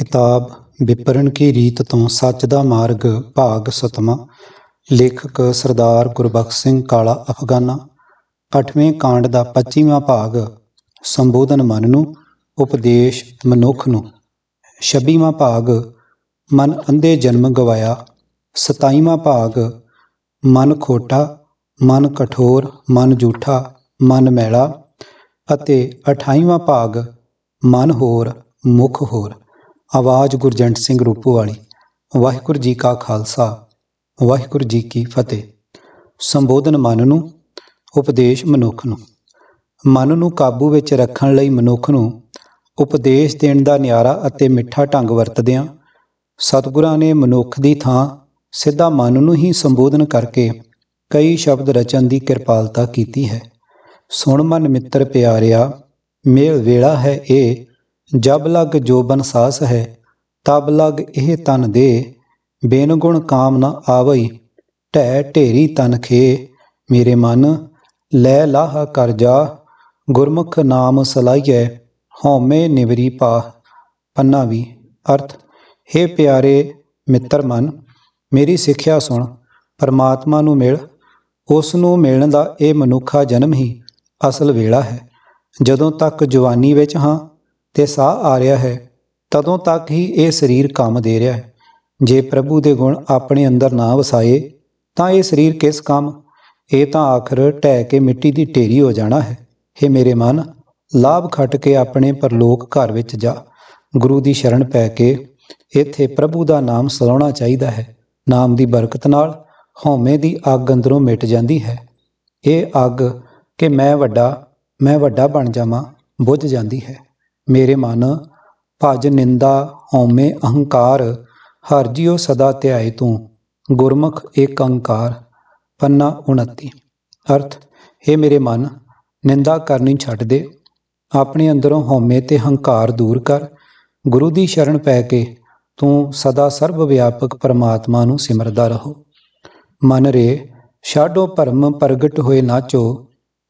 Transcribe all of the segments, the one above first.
ਕਿਤਾਬ ਵਿਪਰਨ ਕੀ ਰੀਤ ਤੋਂ ਸੱਚ ਦਾ ਮਾਰਗ ਭਾਗ ਸਤਵਾਂ, ਲੇਖਕ ਸਰਦਾਰ ਗੁਰਬਖਸ਼ ਸਿੰਘ ਕਾਲਾ ਅਫਗਾਨਾ, ਅੱਠਵੇਂ ਕਾਂਡ ਦਾ 25ਵਾਂ ਭਾਗ, ਸੰਬੋਧਨ ਮਨ ਨੂੰ, ਉਪਦੇਸ਼ ਮਨੁੱਖ ਨੂੰ। 26ਵਾਂ ਭਾਗ, ਮਨ ਅੰਧੇ ਜਨਮ ਗਵਾਇਆ। 27ਵਾਂ ਭਾਗ, ਮਨ ਖੋਟਾ, ਮਨ ਕਠੋਰ, ਮਨ ਝੂਠਾ ਮਨ ਮੈਲਾ। ਅਤੇ 28ਵਾਂ ਭਾਗ, ਮਨ ਹੋਰ, ਮੁਖ ਹੋਰ। ਆਵਾਜ਼ ਗੁਰਜੰਟ ਸਿੰਘ ਰੂਪੋ ਵਾਲੀ। ਵਾਹਿਗੁਰੂ ਜੀ ਕਾ ਖਾਲਸਾ, ਵਾਹਿਗੁਰੂ ਜੀ ਕੀ ਫਤਿਹ। ਸੰਬੋਧਨ ਮਨ ਨੂੰ, ਉਪਦੇਸ਼ ਮਨੁੱਖ ਨੂੰ। ਮਨ ਨੂੰ ਕਾਬੂ ਵਿੱਚ ਰੱਖਣ ਲਈ ਮਨੁੱਖ ਨੂੰ ਉਪਦੇਸ਼ ਦੇਣ ਦਾ ਨਿਆਰਾ ਅਤੇ ਮਿੱਠਾ ਢੰਗ ਵਰਤਦਿਆਂ ਸਤਿਗੁਰਾਂ ਨੇ ਮਨੁੱਖ ਦੀ ਥਾਂ ਸਿੱਧਾ ਮਨ ਨੂੰ ਹੀ ਸੰਬੋਧਨ ਕਰਕੇ ਕਈ ਸ਼ਬਦ ਰਚਨ ਦੀ ਕਿਰਪਾਲਤਾ ਕੀਤੀ ਹੈ। ਸੁਣ ਮਨ ਮਿੱਤਰ ਪਿਆਰਿਆ, ਮੇਲ ਵੇਲਾ ਹੈ ਇਹ ਜਬ ਲਗ ਜੋਬਨ ਸਾਸ ਹੈ, ਤਬ ਲਗ ਇਹ ਤਨ ਦੇ। ਬੇਨ ਗੁਣ ਕਾਮ ਨ ਆਵਈ, ਢਹਿ ਢੇਰੀ ਤਨ ਖੇ। ਮੇਰੇ ਮਨ, ਲੈ ਲਾਹ ਕਰ ਜਾ। ਗੁਰਮੁਖ ਨਾਮ ਸਲਾਈਐ, ਹਉਮੈ ਨਿਵਰੀ ਪਾ ਪੰਨਾ ਵੀ ਅਰਥ हे ਪਿਆਰੇ ਮਿੱਤਰ ਮਨ, ਮੇਰੀ ਸਿੱਖਿਆ ਸੁਣ, ਪਰਮਾਤਮਾ ਨੂੰ ਮਿਲ। ਉਸ ਨੂੰ ਮਿਲਣ ਦਾ ਇਹ ਮਨੁੱਖਾ ਜਨਮ ਹੀ ਅਸਲ ਵੇਲਾ ਹੈ। ਜਦੋਂ ਤੱਕ ਜਵਾਨੀ ਵਿੱਚ ਹਾਂ ਤੇ ਸਾਹ ਆ ਰਿਹਾ ਹੈ, ਤਦੋਂ ਤੱਕ ਹੀ ਇਹ ਸਰੀਰ ਕੰਮ ਦੇ ਰਿਹਾ ਹੈ। ਜੇ ਪ੍ਰਭੂ ਦੇ ਗੁਣ ਆਪਣੇ ਅੰਦਰ ਨਾ ਵਸਾਏ, ਤਾਂ ਇਹ ਸਰੀਰ ਕਿਸ ਕੰਮ? ਇਹ ਤਾਂ ਆਖਰ ਢਹਿ ਕੇ ਮਿੱਟੀ ਦੀ ਢੇਰੀ ਹੋ ਜਾਣਾ ਹੈ। हे ਮੇਰੇ ਮਨ, ਲਾਭ ਖੱਟ ਕੇ ਆਪਣੇ ਪਰਲੋਕ ਘਰ ਵਿੱਚ ਜਾ। ਗੁਰੂ ਦੀ ਸ਼ਰਨ ਪੈ ਕੇ ਇੱਥੇ ਪ੍ਰਭੂ ਦਾ ਨਾਮ ਸਲਾਉਣਾ ਚਾਹੀਦਾ ਹੈ। ਨਾਮ ਦੀ ਬਰਕਤ ਨਾਲ ਹਉਮੈ ਦੀ ਅੱਗ ਅੰਦਰੋਂ ਮਿਟ ਜਾਂਦੀ ਹੈ। ਇਹ ਅੱਗ ਕਿ ਮੈਂ ਵੱਡਾ ਮੈਂ ਵੱਡਾ ਬਣ ਜਾਵਾਂ, ਬੁੱਝ ਜਾਂਦੀ ਹੈ। ਮੇਰੇ ਮਨ, ਭਜ ਨਿੰਦਾ ਹਉਮੈ ਅਹੰਕਾਰ, ਹਰ ਜਿਉ ਸਦਾ ਧਿਆਏ ਤੂੰ, ਗੁਰਮੁਖ ਏਕ ਓੰਕਾਰ ਪੰਨਾ 29 ਅਰਥ हे ਮੇਰੇ ਮਨ, ਨਿੰਦਾ ਕਰਨੀ ਛੱਡ ਦੇ। ਆਪਣੇ ਅੰਦਰੋਂ ਹਉਮੈ ਤੇ ਹੰਕਾਰ ਦੂਰ ਕਰ। ਗੁਰੂ ਦੀ ਸ਼ਰਨ ਪੈ ਕੇ ਤੂੰ ਸਦਾ ਸਰਬ ਵਿਆਪਕ ਪਰਮਾਤਮਾ ਨੂੰ ਸਿਮਰਦਾ ਰਹੋ। ਮਨ ਰੇ, ਛਾਡੋ ਭਰਮ ਪ੍ਰਗਟ ਹੋਏ ਨਾਚੋ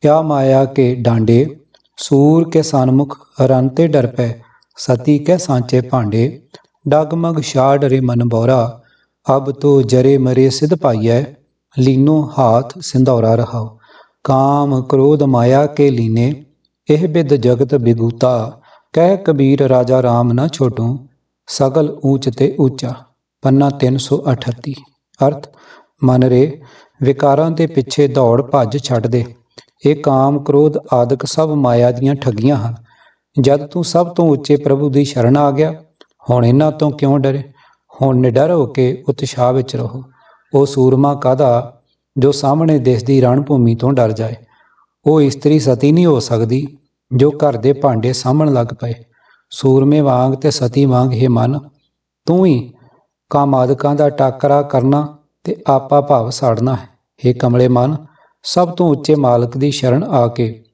ਕਿਆ ਮਾਇਆ ਕੇ ਡਾਂਡੇ ਸੂਰ ਕੇ ਸਨਮੁਖ ਰਨ ਤੇ ਡਰ ਪੈ, ਸਤੀ ਕੇ ਸਾਂਚੇ ਭਾਂਡੇ, ਡਗਮਗ ਛਾੜ ਰੇ ਮਨ ਬੋਰਾ, ਅਬ ਤੋ ਜਰੇ ਮਰੇ ਸਿਧ ਪਾਈਐ, ਲੀਨੋ ਹਾਥ ਸਿੰਧੌਰਾ ਰਹਾਓ ਕਾਮ ਕ੍ਰੋਧ ਮਾਇਆ ਕੇ ਲੀਨੇ, ਇਹ ਬਿਦ ਜਗਤ ਬਿਗੂਤਾ, ਕਹਿ ਕਬੀਰ ਰਾਜਾ RAM ਨਾ ਛੋਟੂ, ਸਗਲ ਊਚ ਤੇ ਉੱਚਾ ਪੰਨਾ 338 ਅਰਥ, ਮਨ ਰੇ, ਵਿਕਾਰਾਂ ਦੇ ਪਿੱਛੇ ਦੌੜ ਭੱਜ ਛੱਡ ਦੇ। ਇਹ ਕਾਮ, ਕ੍ਰੋਧ ਆਦਿਕ ਸਭ ਮਾਇਆ ਦੀਆਂ ਠੱਗੀਆਂ ਹਨ। ਜਦ ਤੂੰ ਸਭ ਤੋਂ ਉੱਚੇ ਪ੍ਰਭੂ ਦੀ ਸ਼ਰਨ ਆ ਗਿਆ, ਹੁਣ ਇਹਨਾਂ ਤੋਂ ਕਿਉਂ ਡਰੇ? ਹੁਣ ਨਿਡਰ ਹੋ ਕੇ ਉਤਸ਼ਾਹ ਵਿੱਚ ਰਹੋ। ਉਹ ਸੂਰਮਾ ਕਾਦਾ ਜੋ ਸਾਹਮਣੇ ਦਿਸਦੀ ਰਣ ਭੂਮੀ ਤੋਂ ਡਰ ਜਾਏ। ਉਹ ਇਸਤਰੀ ਸਤੀ ਨਹੀਂ ਹੋ ਸਕਦੀ, ਜੋ ਘਰ ਦੇ ਭਾਂਡੇ ਸਾਹਮਣ ਲੱਗ ਪਏ। ਸੂਰਮੇ ਵਾਂਗ ਤੇ ਸਤੀ ਵਾਂਗ ਹੀ ਮਨ, ਤੂੰ ਹੀ ਕਾਮਾਦਿਕਾਂ ਦਾ ਟਾਕਰਾ ਕਰਨਾ ਤੇ ਆਪਾ ਭਾਵ ਸਾੜਨਾ ਹੈ। हे ਕਮਲੇ ਮਨ ਸਭ ਤੋਂ ਉੱਚੇ ਮਾਲਕ ਦੀ ਸ਼ਰਨ ਆ ਕੇ,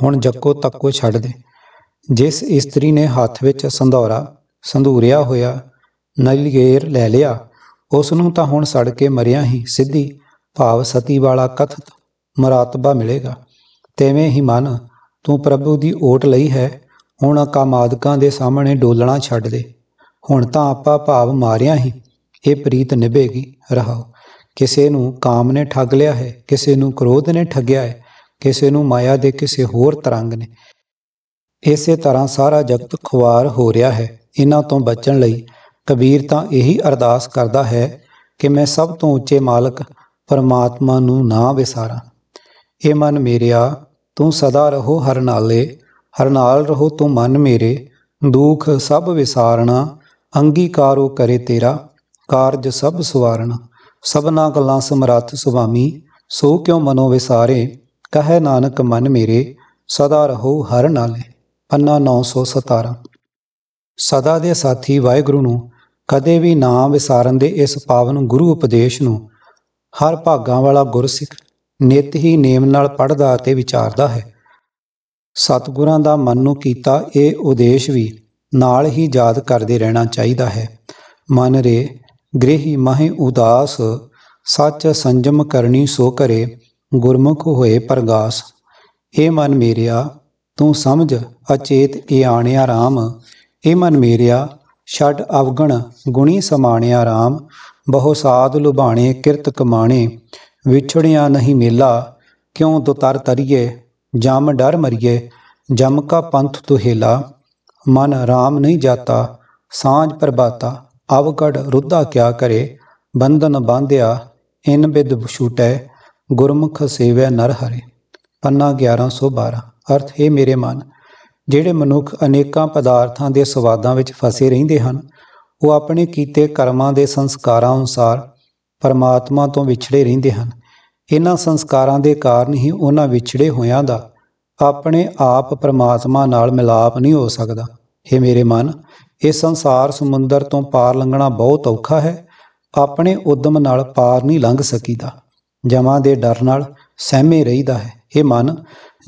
ਹੁਣ ਜੱਕੋ ਤੱਕੋ ਛੱਡ ਦੇ। ਜਿਸ ਇਸਤਰੀ ਨੇ ਹੱਥ ਵਿੱਚ ਸੰਧੌਰਾ ਸੰਧੂਰਿਆ ਹੋਇਆ ਨਲੀਗੇਰ ਲੈ ਲਿਆ ਉਸ ਨੂੰ ਤਾਂ ਹੁਣ ਸੜ ਕੇ ਮਰਿਆ ਹੀ ਸਿੱਧੀ ਭਾਵ ਸਤੀ ਵਾਲਾ ਕਥਤ ਮਰਾਤਬਾ ਮਿਲੇਗਾ। ਤੇਵੇਂ ਹੀ ਮਨ, ਤੂੰ ਪ੍ਰਭੂ ਦੀ ਓਟ ਲਈ ਹੈ, ਹੁਣ ਕਾਮਾਦਿਕਾਂ ਦੇ ਸਾਹਮਣੇ ਡੋਲਣਾ ਛੱਡ ਦੇ। ਹੁਣ ਤਾਂ ਆਪਾ ਭਾਵ ਮਾਰਿਆ ਹੀ, ਇਹ ਪ੍ਰੀਤ ਨਿਭੇਗੀ ਰਹਾਓ ਕਿਸੇ ਨੂੰ ਕਾਮ ਨੇ ਠੱਗ ਲਿਆ ਹੈ, ਕਿਸੇ ਨੂੰ ਕ੍ਰੋਧ ਨੇ ਠੱਗਿਆ ਹੈ, ਕਿਸੇ ਨੂੰ ਮਾਇਆ ਦੇ ਕਿਸੇ ਹੋਰ ਤਰੰਗ ਨੇ। ਇਸੇ ਤਰ੍ਹਾਂ ਸਾਰਾ ਜਗਤ ਖੁਆਰ ਹੋ ਰਿਹਾ ਹੈ। ਇਹਨਾਂ ਤੋਂ ਬਚਣ ਲਈ ਕਬੀਰ ਤਾਂ ਇਹੀ ਅਰਦਾਸ ਕਰਦਾ ਹੈ ਕਿ ਮੈਂ ਸਭ ਤੋਂ ਉੱਚੇ ਮਾਲਕ ਪਰਮਾਤਮਾ ਨੂੰ ਨਾ ਵਿਸਾਰਾਂ। ਇਹ ਮਨ ਮੇਰਿਆ, ਤੂੰ ਸਦਾ ਰਹੋ ਹਰ ਨਾਲੇ ਹਰ ਨਾਲ ਰਹੋ ਤੂੰ ਮਨ ਮੇਰੇ। ਦੁੱਖ ਸਭ ਵਿਸਾਰਣਾ, ਅੰਗੀਕਾਰੋ ਕਰੇ ਤੇਰਾ, ਕਾਰਜ ਸਭ ਸਵਾਰਣਾ। ਸਭਨਾ ਗੱਲਾਂ ਸਮਰੱਥ ਸੁਭਾਮੀ, ਸੋ ਕਿਉ ਮਨੋ ਵਿਸਾਰੇ? ਕਹੈ ਨਾਨਕ, ਮਨ ਮੇਰੇ, ਸਦਾ ਰਹੋ ਹਰ ਨਾਲੇ। ਪੰਨਾ 917 ਸਦਾ ਦੇ ਸਾਥੀ ਵਾਹਿਗੁਰੂ ਨੂੰ, ਕਦੇ ਵੀ ਨਾ ਵਿਸਾਰਨ ਦੇ ਇਸ ਪਾਵਨ ਗੁਰੂ ਉਪਦੇਸ਼ ਨੂੰ, ਹਰ ਭਾਗਾਂ ਵਾਲਾ ਗੁਰਸਿੱਖ ਨਿਤ ਹੀ ਨੇਮ ਨਾਲ ਪੜ੍ਹਦਾ ਅਤੇ ਵਿਚਾਰਦਾ ਹੈ। ਸਤਿਗੁਰਾਂ ਦਾ ਮਨ ਨੂੰ ਕੀਤਾ ਇਹ ਉਦੇਸ਼ ਵੀ ਨਾਲ ਹੀ ਯਾਦ ਕਰਦੇ ਰਹਿਣਾ ਚਾਹੀਦਾ ਹੈ। ਮਨ ਰੇ ਗ੍ਰਹਿ ਮਹਿ ਉਦਾਸ, ਸੱਚ ਸੰਜਮ ਕਰਨੀ ਸੋ ਕਰੇ, ਗੁਰਮੁਖ ਹੋਏ ਪ੍ਰਗਾਸ। ਏ ਮਨ ਮੇਰਿਆ, ਤੂੰ ਸਮਝ ਅਚੇਤ ਏ ਆਣਿਆ RAM ਏ ਮਨ ਮੇਰਿਆ, ਛੱਡ ਅਵਗਣ ਗੁਣੀ ਸਮਾਣਿਆ RAM ਬਹੁ ਸਾਧ ਲੁਭਾਣੇ ਕਿਰਤ ਕਮਾਣੇ, ਵਿਛੜਿਆ ਨਹੀਂ ਮੇਲਾ। ਕਿਉਂ ਦੁਤਰ ਤਰੀਏ, ਜਮ ਡਰ ਮਰੀਏ, ਜਮ ਕਾ ਪੰਥ ਤੁਹੇਲਾ ਮਨ RAM ਨਹੀਂ ਜਾਤਾ, ਸਾਂਝ ਪ੍ਰਭਾਤਾ। ਅਵਗੜ ਰੁੱਧਾ ਕਿਆ ਕਰੇ, ਬੰਧਨ ਬਾਂਧਿਆ, ਇਨ ਬਿਦ ਛੂਟੈ, ਗੁਰਮੁਖ ਸੇਵੈ ਨਰ ਹਰੇ। ਪੰਨਾ 1112 ਅਰਥ, ਹੈ ਮੇਰੇ ਮਨ, ਜਿਹੜੇ ਮਨੁੱਖ ਅਨੇਕਾਂ ਪਦਾਰਥਾਂ ਦੇ ਸਵਾਦਾਂ ਵਿੱਚ ਫਸੇ ਰਹਿੰਦੇ ਹਨ, ਉਹ ਆਪਣੇ ਕੀਤੇ ਕਰਮਾਂ ਦੇ ਸੰਸਕਾਰਾਂ ਅਨੁਸਾਰ ਪਰਮਾਤਮਾ ਤੋਂ ਵਿਛੜੇ ਰਹਿੰਦੇ ਹਨ। ਇਹਨਾਂ ਸੰਸਕਾਰਾਂ ਦੇ ਕਾਰਨ ਹੀ ਉਹਨਾਂ ਵਿਛੜੇ ਹੋਇਆਂ ਦਾ ਆਪਣੇ ਆਪ ਪਰਮਾਤਮਾ ਨਾਲ ਮਿਲਾਪ ਨਹੀਂ ਹੋ ਸਕਦਾ। हे ਮੇਰੇ ਮਨ ਇਹ ਸੰਸਾਰ ਸਮੁੰਦਰ ਤੋਂ ਪਾਰ ਲੰਘਣਾ ਬਹੁਤ ਔਖਾ ਹੈ। ਆਪਣੇ ਉਦਮ ਨਾਲ ਪਾਰ ਨਹੀਂ ਲੰਘ ਸਕੀਦਾ। ਜਮਾਂ ਦੇ ਡਰ ਨਾਲ ਸਹਿਮੇ ਰਹੀਦਾ ਹੈ। ਇਹ ਮਨ,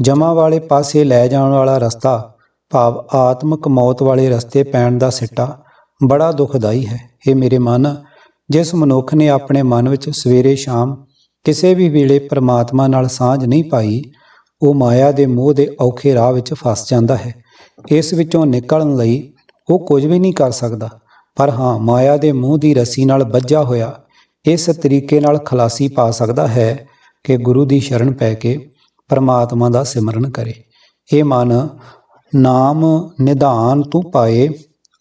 ਜਮਾਂ ਵਾਲੇ ਪਾਸੇ ਲੈ ਜਾਣ ਵਾਲਾ ਰਸਤਾ, ਭਾਵ ਆਤਮਿਕ ਮੌਤ ਵਾਲੇ ਰਸਤੇ ਪੈਣ ਦਾ ਸਿੱਟਾ, ਬੜਾ ਦੁਖਦਾਈ ਹੈ। ਇਹ ਮੇਰੇ ਮਨ, ਜਿਸ ਮਨੁੱਖ ਨੇ ਆਪਣੇ ਮਨ ਵਿੱਚ ਸਵੇਰੇ ਸ਼ਾਮ ਕਿਸੇ ਵੀ ਵੇਲੇ ਪ੍ਰਮਾਤਮਾ ਨਾਲ ਸਾਂਝ ਨਹੀਂ ਪਾਈ, ਉਹ ਮਾਇਆ ਦੇ ਮੋਹ ਦੇ ਔਖੇ ਰਾਹ ਵਿੱਚ ਫਸ ਜਾਂਦਾ ਹੈ। ਇਸ ਵਿੱਚੋਂ ਨਿਕਲਣ ਲਈ ਉਹ ਕੁਝ ਵੀ ਨਹੀਂ ਕਰ ਸਕਦਾ। ਪਰ ਹਾਂ, ਮਾਇਆ ਦੇ ਮੂੰਹ ਦੀ ਰੱਸੀ ਨਾਲ ਬੱਝਾ ਹੋਇਆ, ਇਸ ਤਰੀਕੇ ਨਾਲ ਖਲਾਸੀ ਪਾ ਸਕਦਾ ਹੈ ਕਿ ਗੁਰੂ ਦੀ ਸ਼ਰਨ ਪੈ ਕੇ ਪਰਮਾਤਮਾ ਦਾ ਸਿਮਰਨ ਕਰੇ। ਇਹ ਮਨ, ਨਾਮ, ਨਿਧਾਨ ਤੂੰ ਪਾਏ,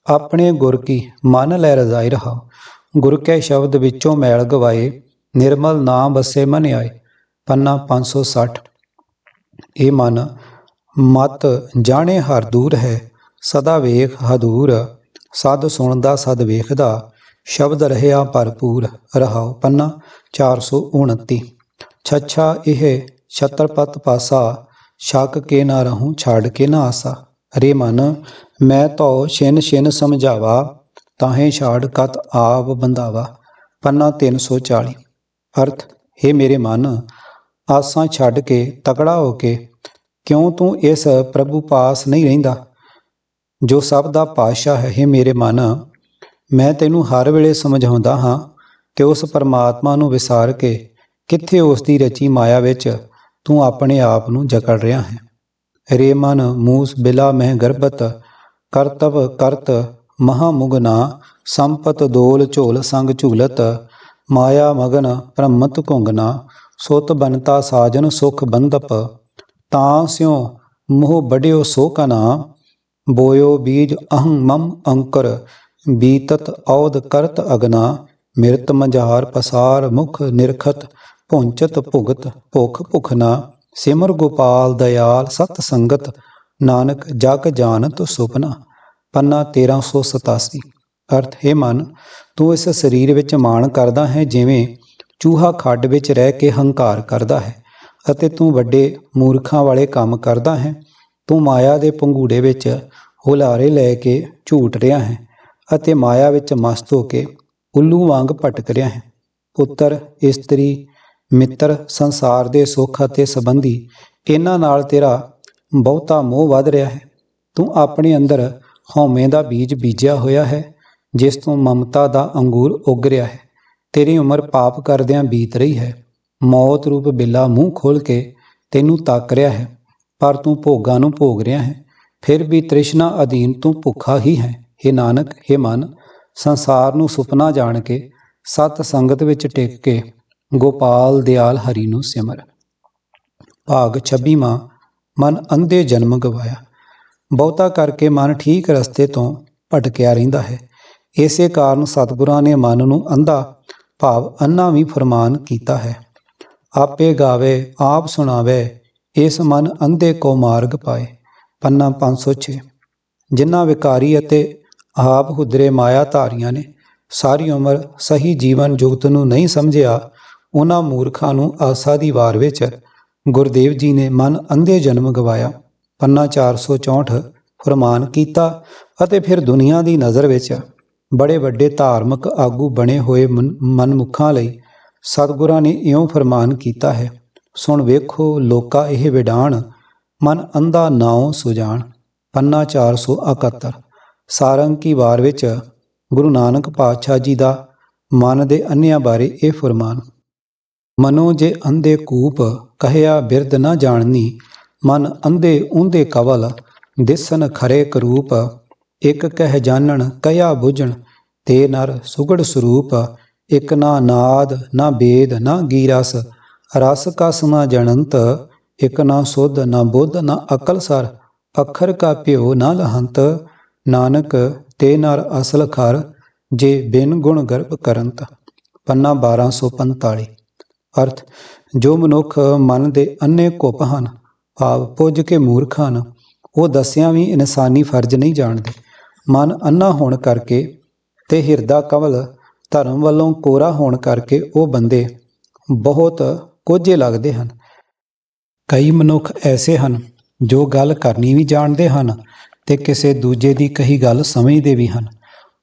ਆਪਣੇ ਗੁਰ ਕੀ ਮਨ ਲੈ ਰਜ਼ਾਈ ਰਹਾ ਗੁਰ ਕੇ ਸ਼ਬਦ ਵਿੱਚੋਂ ਮੈਲ ਗਵਾਏ, ਨਿਰਮਲ ਨਾਮ ਬਸੇ ਮਨ ਆਏ। ਪੰਨਾ 560 ਇਹ ਮਨ, ਮਤ ਜਾਣੇ ਹਰ ਦੂਰ ਹੈ। ਸਦਾ ਵੇਖ ਹਦੂਰ, ਸਦ ਸੁਣਦਾ ਸਦ ਵੇਖਦਾ, ਸ਼ਬਦ ਰਹਿਆ ਭਰਪੂਰ, ਰਹਾਉ ਪੰਨਾ 429 ਛੱਛਾ ਇਹ ਛਤਰਪਤ ਪਾਸਾ ਸ਼ੱਕ ਕੇ ਨਾ ਰਹੂੰ ਛੱਡ ਕੇ ਨਾ ਆਸਾ। ਰੇ ਮਨ, ਮੈਂ ਤੋ ਛਿਨ ਛਿਨ ਸਮਝਾਵਾ, ਤਾਹੇ ਛਾੜ ਕਤ ਆਪ ਬੰਧਾਵਾ। ਪੰਨਾ 340 ਅਰਥ, ਹੈ ਮੇਰੇ ਮਨ, ਆਸਾਂ ਛੱਡ ਕੇ ਤਕੜਾ ਹੋ ਕੇ, ਕਿਉਂ ਤੂੰ ਇਸ ਪ੍ਰਭੂ ਪਾਸ ਨਹੀਂ ਰਹਿੰਦਾ? ਜੋ ਸਭ ਦਾ ਪਾਤਸ਼ਾਹ ਹੈ हे ਮੇਰੇ ਮਨ, ਮੈਂ ਤੈਨੂੰ ਹਰ ਵੇਲੇ ਸਮਝਾਉਂਦਾ ਹਾਂ ਕਿ ਉਸ ਪਰਮਾਤਮਾ ਨੂੰ ਵਿਸਾਰ ਕੇ ਕਿੱਥੇ ਉਸ ਦੀ ਰਚੀ ਮਾਇਆ ਵਿੱਚ ਤੂੰ ਆਪਣੇ ਆਪ ਨੂੰ ਜਕੜ ਰਿਹਾ ਹੈ। ਰੇ ਮਨ, ਮੂਸ, ਬਿਲਾ, ਮਹਿ, ਗਰਭਤ, ਕਰਤਵ, ਕਰਤ, ਮਹਾ, ਮੁਗਨਾ, ਸੰਪਤ, ਦੋਲ, ਝੋਲ, ਸੰਗ, ਝੂਲਤ, ਮਾਇਆ, ਮਗਨ, ਭ੍ਰਮਤ, ਘੁੰਗਨਾ, ਸੁਤ ਬਨਤਾ ਸਾਜਨ, ਸੁਖ, ਬੰਧਪ, ਤਾਂ ਸਿਉ, ਮੋਹ, ਬੜਿਓ, ਸੋ ਕਨਾ ਬੋਇਓ ਬੀਜ ਅਹੰ ਮਮ ਅੰਕਰ, ਬੀਤਤ ਔਦ ਕਰਤ ਅਗਨਾ, ਮਿਰਤ ਮਝਾਰ ਪਸਾਰ ਮੁਖ ਨਿਰਖਤ, ਭੁੰਚਤ ਭੁਗਤ ਭੁਖ ਭੁਖਨਾ, ਸਿਮਰ ਗੋਪਾਲ ਦਇਆਲ ਸਤ ਸੰਗਤ, ਨਾਨਕ ਜਗ ਜਾਣਤ ਸੁਪਨਾ। ਪੰਨਾ 1387 ਅਰਥ, ਹੈ ਮਨ, ਤੂੰ ਇਸ ਸਰੀਰ ਵਿੱਚ ਮਾਣ ਕਰਦਾ ਹੈ ਜਿਵੇਂ ਚੂਹਾ ਖੱਡ ਵਿੱਚ ਰਹਿ ਕੇ ਹੰਕਾਰ ਕਰਦਾ ਹੈ ਅਤੇ ਤੂੰ ਵੱਡੇ ਮੂਰਖਾਂ ਵਾਲੇ ਕੰਮ ਕਰਦਾ ਹੈ। ਤੂੰ ਮਾਇਆ ਦੇ ਪੰਗੂੜੇ ਵਿੱਚ ਹੁਲਾਰੇ ਲੈ ਕੇ ਝੂਟ ਰਿਹਾ ਹੈ ਅਤੇ ਮਾਇਆ ਵਿੱਚ ਮਸਤ ਹੋ ਕੇ ਉੱਲੂ ਵਾਂਗ ਭਟਕ ਰਿਹਾ ਹੈ। ਪੁੱਤਰ, ਇਸਤਰੀ, ਮਿੱਤਰ, ਸੰਸਾਰ ਦੇ ਸੁੱਖ ਅਤੇ ਸੰਬੰਧੀ ਇਹਨਾਂ ਨਾਲ ਤੇਰਾ ਬਹੁਤਾ ਮੋਹ ਵੱਧ ਰਿਹਾ ਹੈ। ਤੂੰ ਆਪਣੇ ਅੰਦਰ ਹਉਮੈ ਦਾ ਬੀਜ ਬੀਜਿਆ ਹੋਇਆ ਹੈ, ਜਿਸ ਤੋਂ ਮਮਤਾ ਦਾ ਅੰਗੂਰ ਉੱਗ ਰਿਹਾ ਹੈ। ਤੇਰੀ ਉਮਰ ਪਾਪ ਕਰਦਿਆਂ ਬੀਤ ਰਹੀ ਹੈ। ਮੌਤ ਰੂਪ ਬਿੱਲਾ ਮੂੰਹ ਖੋਲ ਕੇ ਤੈਨੂੰ ਤੱਕ ਰਿਹਾ ਹੈ, ਪਰ ਤੂੰ ਭੋਗਾਂ ਨੂੰ ਭੋਗ ਰਿਹਾ ਹੈ। ਫਿਰ ਵੀ ਤ੍ਰਿਸ਼ਨਾ ਅਧੀਨ ਤੂੰ ਭੁੱਖਾ ਹੀ ਹੈ। हे ਨਾਨਕ हे ਮਨ, ਸੰਸਾਰ ਨੂੰ ਸੁਪਨਾ ਜਾਣ ਕੇ, ਸਤ ਸੰਗਤ ਵਿੱਚ ਟਿਕ ਕੇ, ਗੋਪਾਲ ਦਿਆਲ ਹਰੀ ਨੂੰ ਸਿਮਰ। ਭਾਗ 26ਵਾਂ ਮਨ ਅੰਧੇ ਜਨਮ ਗਵਾਇਆ। ਬਹੁਤਾ ਕਰਕੇ ਮਨ ਠੀਕ ਰਸਤੇ ਤੋਂ ਭਟਕਿਆ ਰਹਿੰਦਾ ਹੈ। ਇਸੇ ਕਾਰਨ ਸਤਿਗੁਰਾਂ ਨੇ ਮਨ ਨੂੰ ਅੰਧਾ ਭਾਵ ਅੰਨਾ ਵੀ ਫਰਮਾਨ ਕੀਤਾ ਹੈ। ਆਪੇ ਗਾਵੇ, ਆਪ ਸੁਣਾਵੇ, ਇਸ ਮਨ ਅੰਧੇ ਕੋ ਮਾਰਗ ਪਾਏ। ਪੰਨਾ 506 ਜਿਨ੍ਹਾਂ ਵਿਕਾਰੀ ਅਤੇ ਆਪ ਹੁਦਰੇ ਮਾਇਆ ਧਾਰੀਆਂ ਨੇ ਸਾਰੀ ਉਮਰ ਸਹੀ ਜੀਵਨ ਜੁਗਤ ਨੂੰ ਨਹੀਂ ਸਮਝਿਆ, ਉਹਨਾਂ ਮੂਰਖਾਂ ਨੂੰ ਆਸਾ ਦੀ ਵਾਰ ਵਿੱਚ ਗੁਰਦੇਵ ਜੀ ਨੇ ਮਨ ਅੰਧੇ ਜਨਮ ਗਵਾਇਆ। ਪੰਨਾ 464 ਫਰਮਾਨ ਕੀਤਾ ਅਤੇ ਫਿਰ ਦੁਨੀਆ ਦੀ ਨਜ਼ਰ ਵਿੱਚ ਬੜੇ ਵੱਡੇ ਧਾਰਮਿਕ ਆਗੂ ਬਣੇ ਹੋਏ ਮਨ- ਮਨਮੁਖਾਂ ਲਈ ਸਤਿਗੁਰਾਂ ਨੇ ਇਉਂ ਫਰਮਾਨ ਕੀਤਾ ਹੈ, ਸੁਣ ਵੇਖੋ, ਲੋਕਾ ਇਹ ਵਿਡਾਣ ਮਨ ਅੰਧਾ ਨਾਉ ਸੁਜਾਨ ਪੰਨਾ 471 ਸਾਰੰਗ ਕੀ ਵਾਰ ਵਿੱਚ ਗੁਰੂ ਨਾਨਕ ਪਾਤਸ਼ਾਹ ਜੀ ਦਾ ਮਨ ਦੇ ਅੰਨਿਆਂ ਬਾਰੇ ਇਹ ਫਰਮਾਨ, ਮਨੋ ਜੇ ਅੰਧੇ ਕੂਪ ਕਹਿਆ ਬਿਰਦ ਨਾ ਜਾਣਨੀ, ਮਨ ਅੰਧੇ ਉਂਦੇ ਕਵਲ, ਦਿਸਨ ਖਰੇ ਕਰੂਪ, ਇਕ ਕਹਿ ਜਾਣਨ ਕਹਿਆ ਬੁਝਣ, ਤੇ ਨਰ ਸੁਗੜ ਸਰੂਪ, ਇਕ ਨਾ ਨਾਦ ਨਾ ਬੇਦ ਨਾ ਗੀਰਸ, ਰਸ ਕਸ ਨਾ ਜਣੰਤ ਇਕ ਨਾ ਸੁਧ, ਨਾ ਬੁੱਧ, ਨਾ ਅਕਲ ਸਰ, ਅੱਖਰ ਕਾ ਭਿਓ ਨਾ ਲਹੰਤ, ਨਾਨਕ ਤੇ ਨਰ ਅਸਲ ਖਰ, ਜੇ ਬਿਨ ਗੁਣ ਗਰਭ ਕਰੰਤ। ਪੰਨਾ 1245 ਅਰਥ, ਜੋ ਮਨੁੱਖ ਮਨ ਦੇ ਅੰਨੇ ਕੁਪ ਹਨ, ਭਾਵ ਪੁੱਜ ਕੇ ਮੂਰਖ ਹਨ, ਉਹ ਦੱਸਿਆ ਵੀ ਇਨਸਾਨੀ ਫਰਜ਼ ਨਹੀਂ ਜਾਣਦੇ। ਮਨ ਅੰਨਾ ਹੋਣ ਕਰਕੇ ਤੇ ਹਿਰਦਾ ਕਮਲ ਧਰਮ ਵੱਲੋਂ ਕੋਰਾ ਹੋਣ ਕਰਕੇ ਉਹ ਬੰਦੇ ਬਹੁਤ ਕੋਝੇ ਲੱਗਦੇ ਹਨ। ਕਈ ਮਨੁੱਖ ਐਸੇ ਹਨ ਜੋ ਗੱਲ ਕਰਨੀ ਵੀ ਜਾਣਦੇ ਹਨ ਤੇ ਕਿਸੇ ਦੂਜੇ ਦੀ ਕਹੀ ਗੱਲ ਸਮਝਦੇ ਵੀ ਹਨ।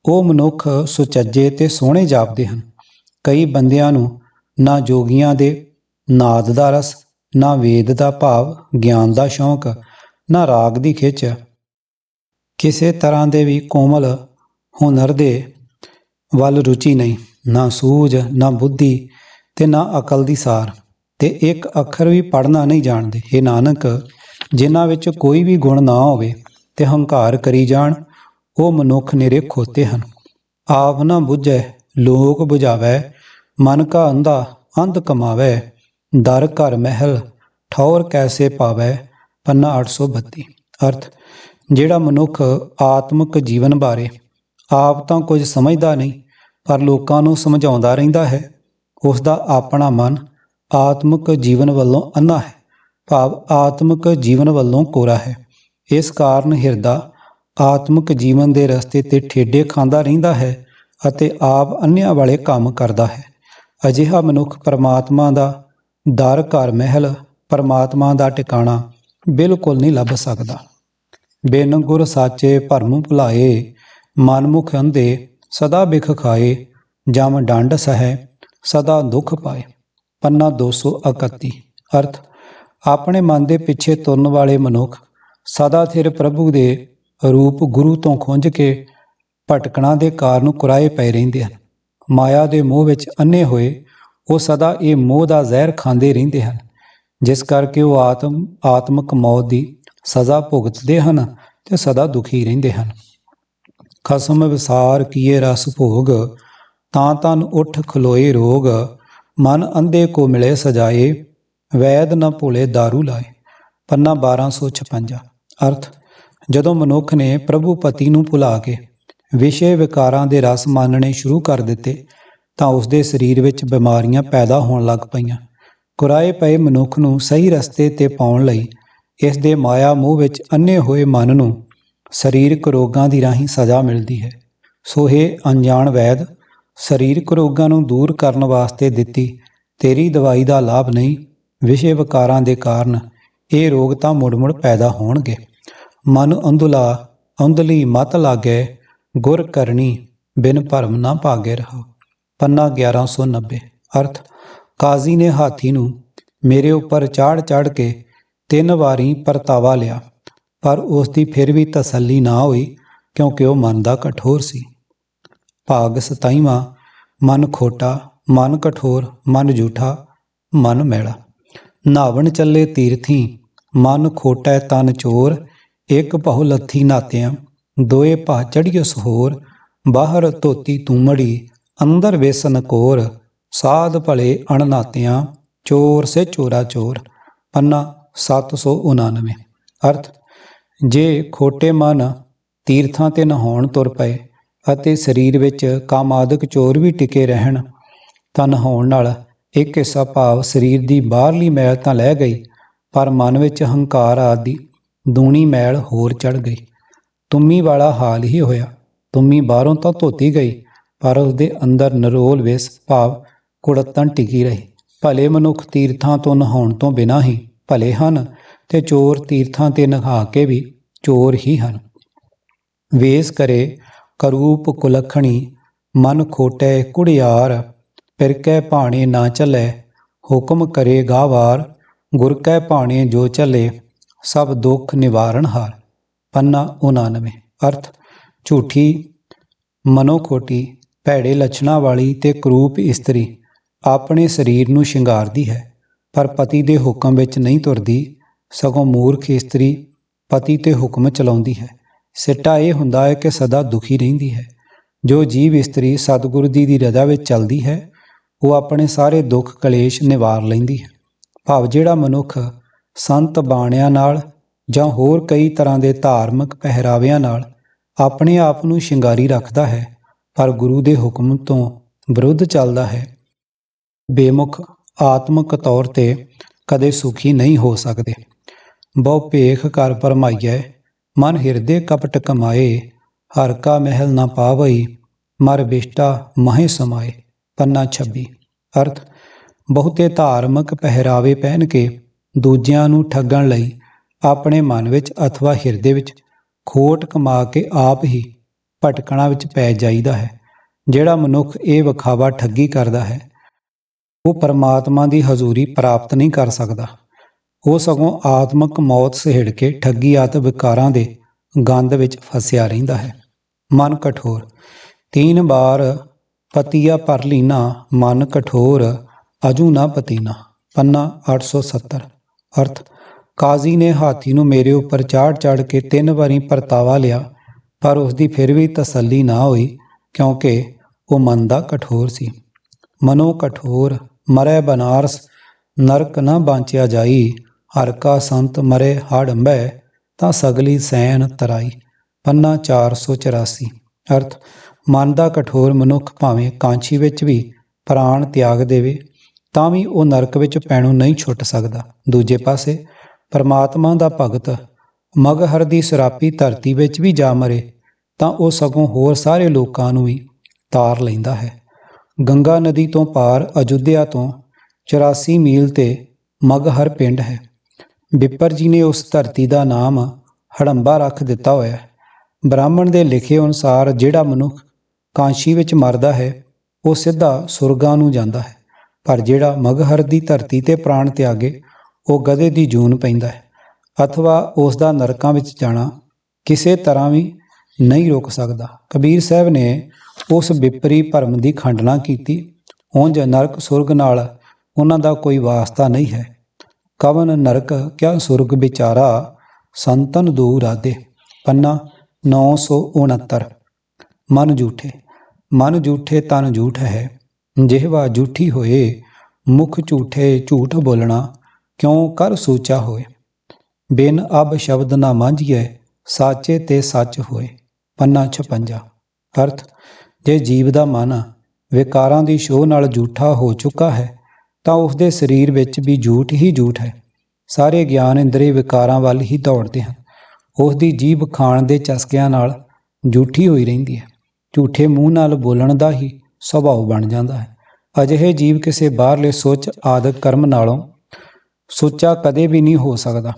ਉਹ ਮਨੁੱਖ ਸੁਚੱਜੇ ਤੇ ਸੋਹਣੇ ਜਾਪਦੇ ਹਨ। ਕਈ ਬੰਦਿਆਂ ਨੂੰ ਨਾ ਜੋਗੀਆਂ ਦੇ ਨਾਦ ਦਾ ਰਸ, ਨਾ ਵੇਦ ਦਾ ਭਾਵ, ਗਿਆਨ ਦਾ ਸ਼ੌਂਕ, ਨਾ ਰਾਗ ਦੀ ਖਿੱਚ। ਕਿਸੇ ਤਰ੍ਹਾਂ ਦੇ ਵੀ ਕੋਮਲ ਹੁਨਰ ਦੇ ਵੱਲ ਰੁਚੀ ਨਹੀਂ, ਨਾ ਸੂਝ, ਨਾ ਬੁੱਧੀ ਤੇ ਨਾ ਅਕਲ ਦੀ ਸਾਰ। ਤੇ ਇੱਕ ਅੱਖਰ ਵੀ ਪੜ੍ਹਨਾ ਨਹੀਂ ਜਾਣਦੇ। ਇਹ ਨਾਨਕ, ਜਿਨ੍ਹਾਂ ਵਿੱਚ ਕੋਈ ਵੀ ਗੁਣ ਨਾ ਹੋਵੇ ਤੇ ਹੰਕਾਰ ਕਰੀ ਜਾਣ, ਉਹ ਮਨੁੱਖ ਨਿਰੇ ਖੋਤੇ ਹਨ। ਆਪ ਨਾ ਬੁਝੈ, ਲੋਕ 부ਝਾਵੈ ਮਨ ਕਾ ਅੰਧਾ ਅੰਧ ਕਮਾਵੈ ਦਰ ਘਰ ਮਹਿਲ, ਠੌਰ ਕੈਸੇ ਪਾਵੈ, ਪੰਨਾ 832 ਅਰਥ, ਜਿਹੜਾ ਮਨੁੱਖ ਆਤਮਿਕ ਜੀਵਨ ਬਾਰੇ ਆਪ ਤਾਂ ਕੁਝ ਸਮਝਦਾ ਨਹੀਂ, ਪਰ ਲੋਕਾਂ ਨੂੰ ਸਮਝਾਉਂਦਾ ਰਹਿੰਦਾ ਹੈ ਉਸ ਦਾ ਆਪਣਾ ਮਨ ਆਤਮਿਕ ਜੀਵਨ ਵੱਲੋਂ ਅੰਨਾ ਹੈ। ਭਾਵ ਆਤਮਿਕ ਜੀਵਨ ਵੱਲੋਂ ਕੋਰਾ ਹੈ। ਇਸ ਕਾਰਨ ਹਿਰਦਾ ਆਤਮਿਕ ਜੀਵਨ ਦੇ ਰਸਤੇ ਤੇ ਠੇਡੇ ਖਾਂਦਾ ਰਹਿੰਦਾ ਹੈ ਅਤੇ ਆਪ ਅੰਨਿਆਂ ਵਾਲੇ ਕੰਮ ਕਰਦਾ ਹੈ। ਅਜਿਹਾ ਮਨੁੱਖ ਪਰਮਾਤਮਾ ਦਾ ਦਰ ਘਰ ਮਹਿਲ, ਪਰਮਾਤਮਾ ਦਾ ਟਿਕਾਣਾ ਬਿਲਕੁਲ ਨਹੀਂ ਲੱਭ ਸਕਦਾ। ਬਿਨ ਗੁਰ ਸਾਚੇ ਭਰਮ ਭੁਲਾਏ ਮਨਮੁਖ ਅੰਧੇ, ਸਦਾ ਬਿਖ ਖਾਏ, ਜਮ ਡੰਡ ਸਹਿ, ਸਦਾ ਦੁਖ ਪਾਏ। ਪੰਨਾ 231 ਅਰਥ, ਆਪਣੇ ਮਨ ਦੇ ਪਿੱਛੇ ਤੁਰਨ ਵਾਲੇ ਮਨੁੱਖ ਸਦਾ ਥਿਰ ਪ੍ਰਭੂ ਦੇ ਰੂਪ ਗੁਰੂ ਤੋਂ ਖੁੰਝ ਕੇ ਭਟਕਣਾ ਦੇ ਕਾਰਨ ਕੁਰਾਏ ਪਏ ਰਹਿੰਦੇ ਹਨ। ਮਾਇਆ ਦੇ ਮੋਹ ਵਿੱਚ ਅੰਨੇ ਹੋਏ ਉਹ ਸਦਾ ਇਹ ਮੋਹ ਦਾ ਜ਼ਹਿਰ ਖਾਂਦੇ ਰਹਿੰਦੇ ਹਨ, ਜਿਸ ਕਰਕੇ ਉਹ ਆਤਮ, ਆਤਮਿਕ ਮੌਤ ਦੀ ਸਜ਼ਾ ਭੁਗਤਦੇ ਹਨ ਤੇ ਸਦਾ ਦੁਖੀ ਰਹਿੰਦੇ ਹਨ। ਖਸਮ ਵਿਸਾਰ ਕੀਏ ਰਸ ਭੋਗ, ਤਾਂ ਤਨ ਉਠ ਖਲੋਏ ਰੋਗ ਮਨ ਅੰਧੇ ਕੋ ਮਿਲੇ ਸਜਾਏ, ਵੈਦ ਨਾ ਭੁਲੇ दारू ਲਾਏ। ਪੰਨਾ 1256 ਅਰਥ, ਜਦੋਂ ਮਨੁੱਖ ਨੇ ਪ੍ਰਭੂ ਪਤੀ ਨੂੰ ਭੁਲਾ ਕੇ ਵਿਸ਼ੇ ਵਿਕਾਰਾਂ ਦੇ ਰਸ ਮੰਨਣੇ ਸ਼ੁਰੂ ਕਰ ਦਿੱਤੇ, ਤਾਂ ਉਸ ਦੇ ਸਰੀਰ ਵਿੱਚ ਬਿਮਾਰੀਆਂ ਪੈਦਾ ਹੋਣ ਲੱਗ ਪਈਆਂ। ਕੁਰਾਏ ਪਏ ਮਨੁੱਖ ਨੂੰ ਸਹੀ ਰਸਤੇ ਤੇ ਪਾਉਣ ਲਈ ਇਸ ਦੇ ਮਾਇਆ ਮੋਹ ਵਿੱਚ ਅੰਨੇ ਹੋਏ ਮਨ ਨੂੰ ਸਰੀਰਕ ਰੋਗਾਂ ਦੀ ਰਾਹੀਂ ਸਜ਼ਾ ਮਿਲਦੀ ਹੈ। ਸੋ ਇਹ ਅਣਜਾਣ ਵੈਦ ਸਰੀਰਕ ਰੋਗਾਂ ਨੂੰ ਦੂਰ ਕਰਨ ਵਾਸਤੇ ਦਿੱਤੀ। ਤੇਰੀ ਦਵਾਈ ਦਾ ਲਾਭ ਨਹੀਂ। ਵਿਸ਼ੇ ਵਿਕਾਰਾਂ ਦੇ ਕਾਰਨ ਇਹ ਰੋਗ ਤਾਂ ਮੁੜ-ਮੁੜ ਪੈਦਾ ਹੋਣਗੇ। ਮਨ ਅੰਧੁਲਾ, ਅੰਧਲੀ ਮਤ ਲਾਗੇ, ਗੁਰ ਕਰਨੀ, ਬਿਨ ਭਰਮ ਨਾ ਭਾਗੇ ਰਹੋ। ਪੰਨਾ 1190 ਅਰਥ, ਕਾਜ਼ੀ ਨੇ ਹਾਥੀ ਨੂੰ ਮੇਰੇ ਉੱਪਰ ਚਾੜ ਚੜ ਕੇ ਤਿੰਨ ਵਾਰੀ ਪਰਤਾਵਾ ਲਿਆ, ਪਰ ਉਸ ਦੀ ਫਿਰ ਵੀ ਤਸੱਲੀ ਨਾ ਹੋਈ, ਕਿਉਂਕਿ ਉਹ ਮਨ ਦਾ ਕਠੋਰ ਸੀ। ਭਾਗ 27ਵਾਂ ਮਨ ਖੋਟਾ, ਮਨ ਕਠੋਰ, ਮਨ ਝੂਠਾ ਮਨ ਮੈਲਾ। ਨਾਵਣ ਚੱਲੇ ਤੀਰਥੀ, ਮਨ ਖੋਟੈ ਤਨ ਚੋਰ ਇੱਕ ਬਹੁ ਲੱਥੀ ਨਾਤਿਆਂ, ਦੋਏ ਭਾ ਚੜੀਓ ਸਹੋਰ, ਬਾਹਰ ਧੋਤੀ ਤੂਮੜੀ ਅੰਦਰ ਵੇਸਨ ਕੋਰ, ਸਾਧ ਭਲੇ ਅਣਨਾਤਿਆਂ ਚੋਰ ਸੇ ਚੋਰਾ ਚੋਰ। ਪੰਨਾ 799 ਅਰਥ, ਜੇ ਖੋਟੇ ਮਨ ਤੀਰਥਾਂ ਤੇ ਨਹਾਉਣ ਤੁਰ ਪਏ ਅਤੇ ਸਰੀਰ ਵਿੱਚ ਕਾਮਾਦਿਕ ਚੋਰ ਵੀ ਟਿਕੇ ਰਹਿਣ। ਤਾਂ ਨਹਾਉਣ ਨਾਲ ਇੱਕ ਹਿੱਸਾ ਭਾਵ ਸਰੀਰ ਦੀ ਬਾਹਰਲੀ ਮੈਲ ਤਾਂ ਲੈ ਗਈ, ਪਰ ਮਨ ਵਿੱਚ ਹੰਕਾਰ ਆਦਿ ਦੂਣੀ ਮੈਲ ਹੋਰ ਚੜ ਗਈ। ਤੁੰਮੀ ਵਾਲਾ ਹਾਲ ਹੀ ਹੋਇਆ। ਤੁੰਮੀ ਬਾਹਰੋਂ ਤਾਂ ਧੋਤੀ ਗਈ, ਪਰ ਉਸ ਦੇ ਅੰਦਰ ਨਰੋਲ ਵਿਸ ਭਾਵ ਕੁੜਤਨ ਟਿਕੀ ਰਹੀ। ਭਲੇ ਮਨੁੱਖ ਤੀਰਥਾਂ ਤੋਂ ਨਹਾਉਣ ਤੋਂ ਬਿਨਾਂ ਹੀ ਭਲੇ ਹਨ ਤੇ ਚੋਰ ਤੀਰਥਾਂ ਤੇ ਨਹਾ ਕੇ ਵੀ ਚੋਰ ਹੀ ਹਨ। ਵੇਸ ਕਰੇ ਕਰੂਪ ਕੁਲਖਣੀ, ਮਨ ਖੋਟੈ ਕੁੜਿਆਰ, ਫਿਰ ਕੈ ਭਾਣੇ ਨਾ ਚੱਲੇ, ਹੁਕਮ ਕਰੇ ਗਾਵਾਰ ਗੁਰ ਕੈ ਭਾਣੇ ਜੋ ਚੱਲੇ, ਸਭ ਦੁੱਖ ਨਿਵਾਰਨ ਹਾਰ। ਪੰਨਾ 99 ਅਰਥ, ਝੂਠੀ ਮਨੋਖੋਟੀ ਭੈੜੇ ਲੱਛਣਾਂ ਵਾਲੀ ਤੇ ਕਰੂਪ ਇਸਤਰੀ, ਆਪਣੇ ਸਰੀਰ ਨੂੰ ਸ਼ਿੰਗਾਰਦੀ ਹੈ, ਪਰ ਪਤੀ ਦੇ ਹੁਕਮ ਵਿੱਚ ਨਹੀਂ ਤੁਰਦੀ, ਸਗੋਂ ਮੂਰਖ ਇਸਤਰੀ ਪਤੀ ਤੇ ਹੁਕਮ ਚਲਾਉਂਦੀ ਹੈ। ਸਿੱਟਾ ਇਹ ਹੁੰਦਾ ਹੈ ਕਿ ਸਦਾ ਦੁਖੀ ਰਹਿੰਦੀ ਹੈ। ਜੋ ਜੀਵ ਇਸਤਰੀ ਸਤਿਗੁਰੂ ਜੀ ਦੀ ਰਜ਼ਾ ਵਿੱਚ ਚੱਲਦੀ ਹੈ, ਉਹ ਆਪਣੇ ਸਾਰੇ ਦੁੱਖ ਕਲੇਸ਼ ਨਿਵਾਰ ਲੈਂਦੀ ਹੈ। ਭਾਵ ਜਿਹੜਾ ਮਨੁੱਖ ਸੰਤ ਬਾਣਿਆਂ ਨਾਲ ਜਾਂ ਹੋਰ ਕਈ ਤਰ੍ਹਾਂ ਦੇ ਧਾਰਮਿਕ ਪਹਿਰਾਵਿਆਂ ਨਾਲ ਆਪਣੇ ਆਪ ਨੂੰ ਸ਼ਿੰਗਾਰੀ ਰੱਖਦਾ ਹੈ, ਪਰ ਗੁਰੂ ਦੇ ਹੁਕਮ ਤੋਂ ਵਿਰੁੱਧ ਚੱਲਦਾ ਹੈ। ਬੇਮੁਖ ਆਤਮਿਕ ਤੌਰ ਤੇ ਕਦੇ ਸੁਖੀ ਨਹੀਂ ਹੋ ਸਕਦੇ। ਬਹੁ ਭੇਖ ਕਰ ਪਰਮਾਈਐ ਮਨ ਹਿਰਦੇ ਕਪਟ ਕਮਾਏ, ਹਰ ਕਾ ਮਹਿਲ ਨਾ ਪਾਵਈ, ਮਰ ਬਿਸ਼ਟਾ ਮਹੇ ਸਮਾਏ, ਪੰਨਾ 26 ਅਰਥ, ਬਹੁਤੇ ਧਾਰਮਿਕ ਪਹਿਰਾਵੇ ਪਹਿਨ ਕੇ ਦੂਜਿਆਂ ਨੂੰ ਠੱਗਣ ਲਈ ਆਪਣੇ ਮਨ ਵਿੱਚ ਅਥਵਾ ਹਿਰਦੇ ਵਿੱਚ ਖੋਟ ਕਮਾ ਕੇ ਆਪ ਹੀ ਭਟਕਣਾ ਵਿੱਚ ਪੈ ਜਾਈਦਾ ਹੈ, ਜਿਹੜਾ ਮਨੁੱਖ ਇਹ ਵਿਖਾਵਾ ਠੱਗੀ ਕਰਦਾ ਹੈ, ਉਹ ਪਰਮਾਤਮਾ ਦੀ ਹਜ਼ੂਰੀ ਪ੍ਰਾਪਤ ਨਹੀਂ ਕਰ ਸਕਦਾ। ਉਹ ਸਗੋਂ ਆਤਮਿਕ ਮੌਤ ਸਹਿੜ ਕੇ ਠੱਗੀ ਆਤ ਵਿਕਾਰਾਂ ਦੇ ਗੰਦ ਵਿੱਚ ਫਸਿਆ ਰਹਿੰਦਾ ਹੈ। ਮਨ ਕਠੋਰ, ਤੀਨ ਬਾਰ ਪਤੀਆ ਪਰ ਲੀਨਾ, ਮਨ ਕਠੋਰ, ਅਜੂ ਨਾ ਪਤੀਨਾ, ਪੰਨਾ 870 ਅਰਥ, ਕਾਜ਼ੀ ਨੇ ਹਾਥੀ ਨੂੰ ਮੇਰੇ ਉੱਪਰ ਚਾੜ ਚਾੜ ਕੇ ਤਿੰਨ ਵਾਰੀ ਪਰਤਾਵਾ ਲਿਆ, ਪਰ ਉਸ ਦੀ ਫਿਰ ਵੀ ਤਸੱਲੀ ਨਾ ਹੋਈ, ਕਿਉਂਕਿ ਉਹ ਮਨ ਦਾ ਕਠੋਰ ਸੀ। ਮਨੋ ਕਠੋਰ, ਮਰੈ ਬਨਾਰਸ, ਨਰਕ ਨਾ ਬਾਂਚਿਆ ਜਾਈ ਹਰ ਕਾ ਸੰਤ ਮਰੇ ਹੜੰਬੈ ਤਾਂ ਸਗਲੀ ਸੈਨ ਤਰਾਈ। ਪੰਨਾ 484 ਅਰਥ, ਮਨ ਦਾ ਕਠੋਰ ਮਨੁੱਖ ਭਾਵੇਂ ਕਾਂਛੀ ਵਿੱਚ ਵੀ ਪ੍ਰਾਣ ਤਿਆਗ ਦੇਵੇ, ਤਾਂ ਵੀ ਉਹ ਨਰਕ ਵਿੱਚ ਪੈਣੋਂ ਨਹੀਂ ਛੁੱਟ ਸਕਦਾ। ਦੂਜੇ ਪਾਸੇ, ਪਰਮਾਤਮਾ ਦਾ ਭਗਤ ਮਗਹਰ ਦੀ ਸਰਾਪੀ ਧਰਤੀ ਵਿੱਚ ਵੀ ਜਾ ਮਰੇ, ਤਾਂ ਉਹ ਸਗੋਂ ਹੋਰ ਸਾਰੇ ਲੋਕਾਂ ਨੂੰ ਵੀ ਤਾਰ ਲੈਂਦਾ ਹੈ। ਗੰਗਾ ਨਦੀ ਤੋਂ ਪਾਰ ਅਯੁੱਧਿਆ ਤੋਂ 84 ਮੀਲ ਤੇ ਮਗਹਰ ਪਿੰਡ ਹੈ। ਬਿੱਪਰ ਜੀ ਨੇ ਉਸ ਧਰਤੀ ਦਾ ਨਾਮ ਹੜੰਬਾ ਰੱਖ ਦਿੱਤਾ ਹੋਇਆ ਹੈ। ਬ੍ਰਾਹਮਣ ਦੇ ਲਿਖੇ ਅਨੁਸਾਰ ਜਿਹੜਾ ਮਨੁੱਖ ਕਾਂਸ਼ੀ ਵਿੱਚ ਮਰਦਾ ਹੈ, ਉਹ ਸਿੱਧਾ ਸੁਰਗਾਂ ਨੂੰ ਜਾਂਦਾ ਹੈ। ਪਰ ਜਿਹੜਾ ਮਗਹਰ ਦੀ ਧਰਤੀ ਤੇ ਪ੍ਰਾਣ ਤਿਆਗੇ, ਉਹ ਗਧੇ ਦੀ ਜੂਨ ਪੈਂਦਾ ਹੈ ਅਥਵਾ ਉਸ ਦਾ ਨਰਕਾਂ ਵਿੱਚ ਜਾਣਾ ਕਿਸੇ ਤਰ੍ਹਾਂ ਵੀ ਨਹੀਂ ਰੋਕ ਸਕਦਾ। ਕਬੀਰ ਸਾਹਿਬ ਨੇ ਉਸ ਵਿਪਰੀ ਭਰਮ ਦੀ ਖੰਡਨਾ ਕੀਤੀ। ਉਂਝ ਨਰਕ ਸੁਰਗ ਨਾਲ ਉਹਨਾਂ ਦਾ ਕੋਈ ਵਾਸਤਾ ਨਹੀਂ ਹੈ। ਕਵਨ ਨਰਕ ਕਿਆ ਸੁਰਗ ਵਿਚਾਰਾ, ਸੰਤਨ ਦੂਰ ਆਦੇ ਪੰਨਾ 969 ਮਨ ਝੂਠੇ ਮਨ ਝੂਠੇ ਤਨ ਝੂਠ ਹੈ। ਜਿਹਵਾ ਝੂਠੀ ਹੋਏ, ਮੁਖ ਝੂਠੇ ਝੂਠ ਬੋਲਣਾ ਕਿਉਂ ਕਰ ਸੋਚਾ ਹੋਏ? ਬਿਨ ਅਬ ਸ਼ਬਦ ਨਾ ਮਾਂਝੀਏ ਸਾਚੇ ਤੇ ਸੱਚ ਹੋਏ। ਪੰਨਾ 56 ਅਰਥ, ਜੇ ਜੀਵ ਦਾ ਮਨ ਵਿਕਾਰਾਂ ਦੀ ਸ਼ੋਹ ਨਾਲ ਝੂਠਾ ਹੋ ਚੁੱਕਾ ਹੈ ਤਾਂ ਉਸ ਦੇ ਸਰੀਰ ਵਿੱਚ ਵੀ ਝੂਠ ਹੀ ਝੂਠ ਹੈ। ਸਾਰੇ ਗਿਆਨ ਇੰਦਰੀ ਵਿਕਾਰਾਂ ਵੱਲ ਹੀ ਦੌੜਦੇ ਹਨ। ਉਸ ਦੀ ਜੀਭ ਖਾਣ ਦੇ ਚਸਕਿਆਂ ਨਾਲ ਝੂਠੀ ਹੋਈ ਰਹਿੰਦੀ ਹੈ। ਝੂਠੇ ਮੂੰਹ ਨਾਲ ਬੋਲਣ ਦਾ ਹੀ ਸੁਭਾਅ ਬਣ ਜਾਂਦਾ ਹੈ। ਅਜਿਹੇ ਜੀਵ ਕਿਸੇ ਬਾਹਰਲੇ ਸੋਚ ਆਦਿਕ ਕਰਮ ਨਾਲੋਂ ਸੁੱਚਾ ਕਦੇ ਵੀ ਨਹੀਂ ਹੋ ਸਕਦਾ।